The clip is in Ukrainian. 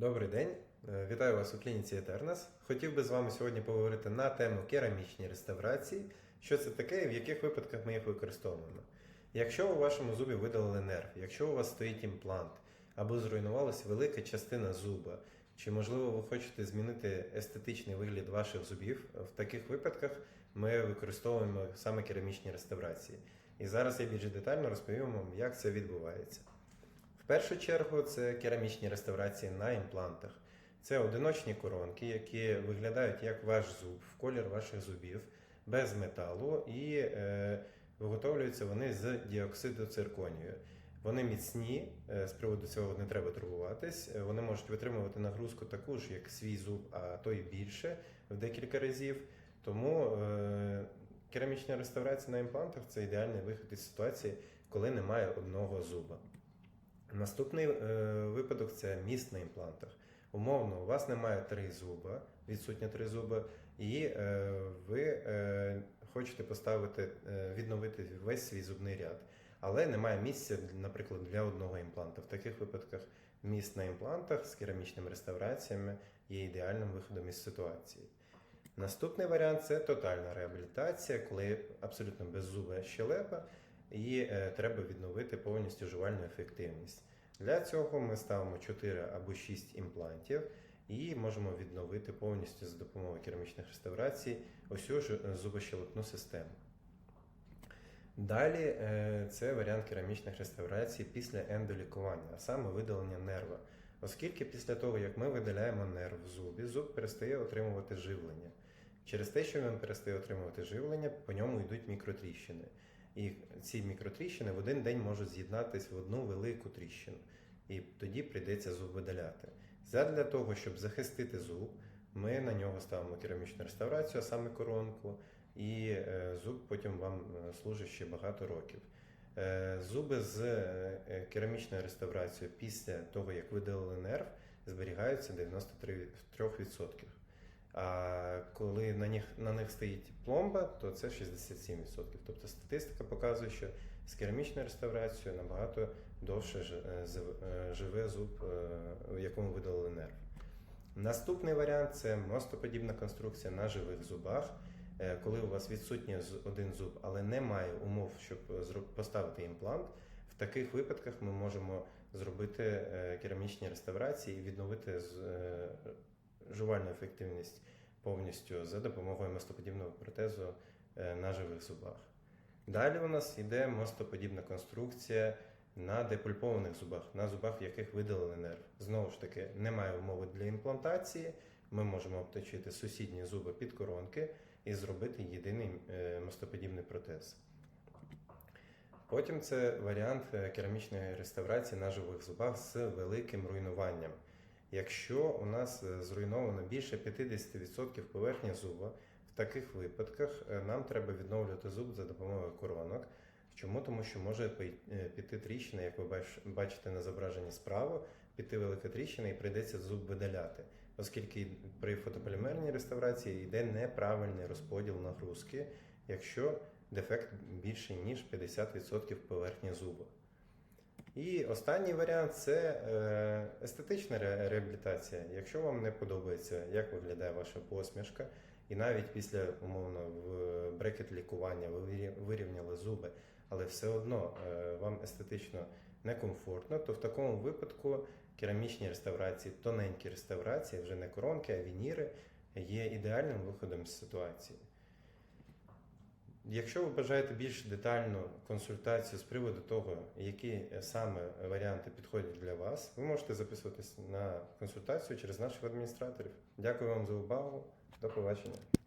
Добрий день, Е, вітаю вас у клініці Етернас. Хотів би з вами сьогодні поговорити на тему керамічні реставрації, що це таке і в яких випадках ми їх використовуємо. Якщо у вашому зубі видалили нерв, якщо у вас стоїть імплант або зруйнувалася велика частина зуба, чи можливо ви хочете змінити естетичний вигляд ваших зубів, в таких випадках ми використовуємо саме керамічні реставрації. І зараз я більш детально розповім вам, як це відбувається. Першу чергу це керамічні реставрації на імплантах. Це одиночні коронки, які виглядають як ваш зуб, в колір ваших зубів, без металу, і е, виготовлюються вони з діоксиду цирконію. Вони міцні, е, з приводу цього не треба турбуватись. Е, Вони можуть витримувати нагрузку таку ж, як свій зуб, а то й більше в декілька разів. Тому е, керамічна реставрація на імплантах це ідеальний вихід із ситуації, коли немає одного зуба. Наступний е, випадок це міст на імплантах. Умовно, у вас немає три зуба, відсутні три зуба, і е, ви е, хочете поставити, е, відновити весь свій зубний ряд, але немає місця, наприклад, для одного імпланта. В таких випадках міст на імплантах з керамічними реставраціями є ідеальним виходом із ситуації. Наступний варіант це тотальна реабілітація, коли абсолютно беззуба щелепа, і е, треба відновити повністю жувальну ефективність. Для цього ми ставимо 4 або 6 імплантів і можемо відновити повністю за допомогою керамічних реставрацій усю ж- зубощелепну систему. Далі е, це варіант керамічних реставрацій після ендолікування, а саме видалення нерва. Оскільки після того, як ми видаляємо нерв в зубі, зуб перестає отримувати живлення. Через те, що він перестає отримувати живлення, по ньому йдуть мікротріщини. І ці мікротріщини в один день можуть з'єднатися в одну велику тріщину. І тоді прийдеться зуб видаляти. Задля того, щоб захистити зуб, ми на нього ставимо керамічну реставрацію, а саме коронку, і е, зуб потім вам е, служить ще багато років. Е, Зуби з керамічною реставрацією після того, як видалили нерв, зберігаються 93%. А коли на них, на них стоїть пломба, то це 67%. Тобто статистика показує, що з керамічною реставрацією набагато довше е, е, живе зуб, е, в якому видалили нерв. Наступний варіант це мостоподібна конструкція на живих зубах. Коли у вас відсутній один зуб, але немає умов, щоб поставити імплант, в таких випадках ми можемо зробити керамічні реставрації і відновити жувальну ефективність повністю за допомогою мостоподібного протезу е, на живих зубах. Далі у нас йде мостоподібна конструкція на депульпованих зубах, на зубах, в яких видалили нерв. Знову ж таки, немає умови для імплантації. Ми можемо обточити сусідні зуби під коронки і зробити єдиний е, мостоподібний протез. Потім це варіант е, керамічної реставрації на живих зубах з великим руйнуванням. Якщо у нас е, зруйновано більше 50% поверхні зуба, в таких випадках е, нам треба відновлювати зуб за допомогою коронок. Чому? Тому що може е, піти тріщина, як ви бачите на зображенні справа, піти велика тріщина і прийдеться зуб видаляти, оскільки при фотополімерній реставрації йде неправильний розподіл нагрузки, якщо дефект більший ніж 50% поверхні зуба. І останній варіант це е, естетична реабілітація. Якщо вам не подобається, як виглядає ваша посмішка, і навіть після умовно в брекет лікування ви вирівняли зуби, але все одно е, вам естетично некомфортно, то в такому випадку керамічні реставрації, тоненькі реставрації, вже не коронки, а вініри, є ідеальним виходом з ситуації. Якщо ви бажаєте більш детальну консультацію з приводу того, які е, саме варіанти підходять для вас, ви можете записуватись на консультацію через наших адміністраторів. Дякую вам за увагу. До побачення.